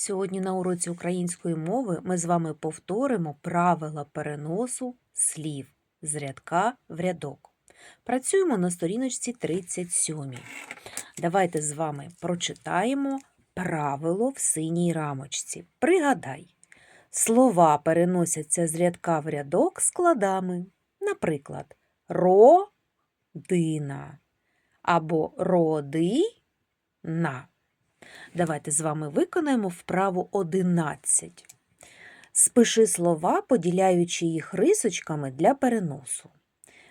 Сьогодні на уроці української мови ми з вами повторимо правила переносу слів з рядка в рядок. Працюємо на сторіночці 37. Давайте з вами прочитаємо правило в синій рамочці. Пригадай, слова переносяться з рядка в рядок складами. Наприклад, родина або родина. Давайте з вами виконаємо вправу 11. Спиши слова, поділяючи їх рисочками для переносу.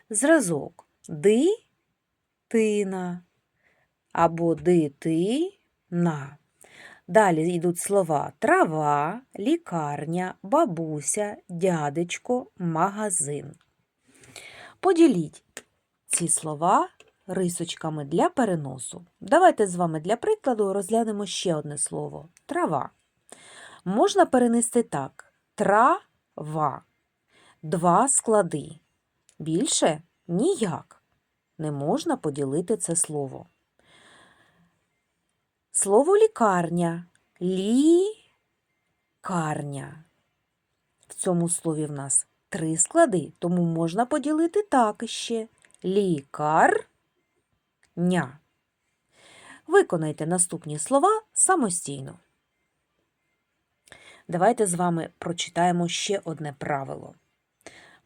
Зразок дитина або дитина. Далі йдуть слова трава, лікарня, бабуся, дядечко, магазин. Поділіть ці слова рисочками для переносу. Давайте з вами для прикладу розглянемо ще одне слово трава. Можна перенести так: трава. Два склади. Більше ніяк. Не можна поділити це слово. Слово лікарня. Лікарня. В цьому слові в нас три склади, тому можна поділити так іще. Лікар. Ня. Виконайте наступні слова самостійно. Давайте з вами прочитаємо ще одне правило.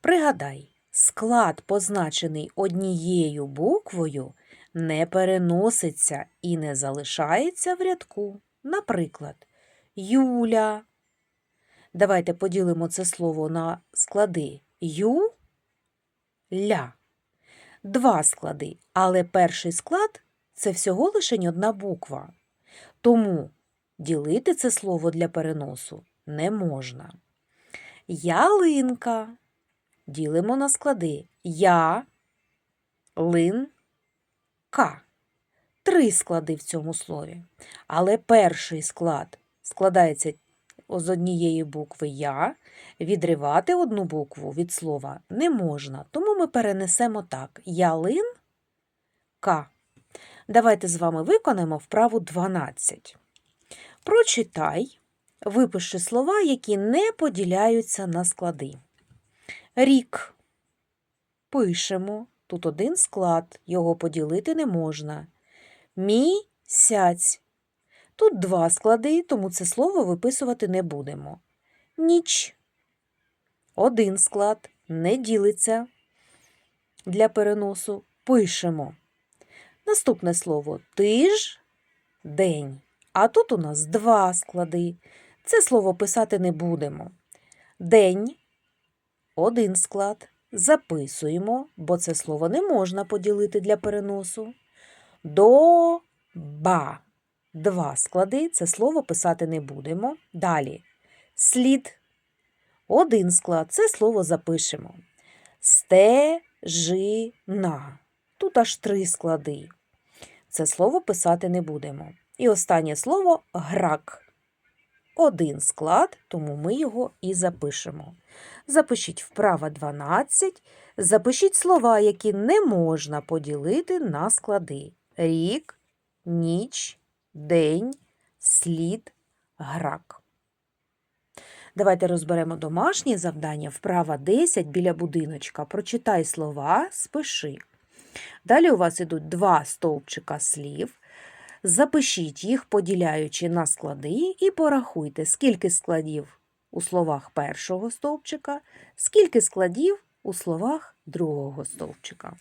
Пригадай, склад, позначений однією буквою, не переноситься і не залишається в рядку. Наприклад, Юля. Давайте поділимо це слово на склади ю, ля два склади, але перший склад це всього лише одна буква. Тому ділити це слово для переносу не можна. Ялинка. Ділимо на склади я, лин, ка. Три склади в цьому слові. Але перший склад складається з однієї букви Я, відривати одну букву від слова не можна, тому ми перенесемо так: ялин К. Давайте з вами виконаємо вправу 12. Прочитай, випиши слова, які не поділяються на склади. Рік. Пишемо. Тут один склад, його поділити не можна. Місяць. Тут два склади, тому це слово виписувати не будемо. Ніч. Один склад не ділиться. Для переносу пишемо. Наступне слово тиж, день. А тут у нас два склади. Це слово писати не будемо. День. Один склад. Записуємо, бо це слово не можна поділити для переносу. Доба. Два склади, це слово писати не будемо. Далі. Слід. Один склад, це слово запишемо. Стежина. Тут аж три склади. Це слово писати не будемо. І останнє слово грак. Один склад, тому ми його і запишемо. Запишіть вправа 12. Запишіть слова, які не можна поділити на склади: рік, ніч день, слід, грак. Давайте розберемо домашнє завдання. Вправа 10 біля будиночка. Прочитай слова, спиши. Далі у вас ідуть два стовпчика слів. Запишіть їх, поділяючи на склади, і порахуйте, скільки складів у словах першого стовпчика, скільки складів у словах другого стовпчика.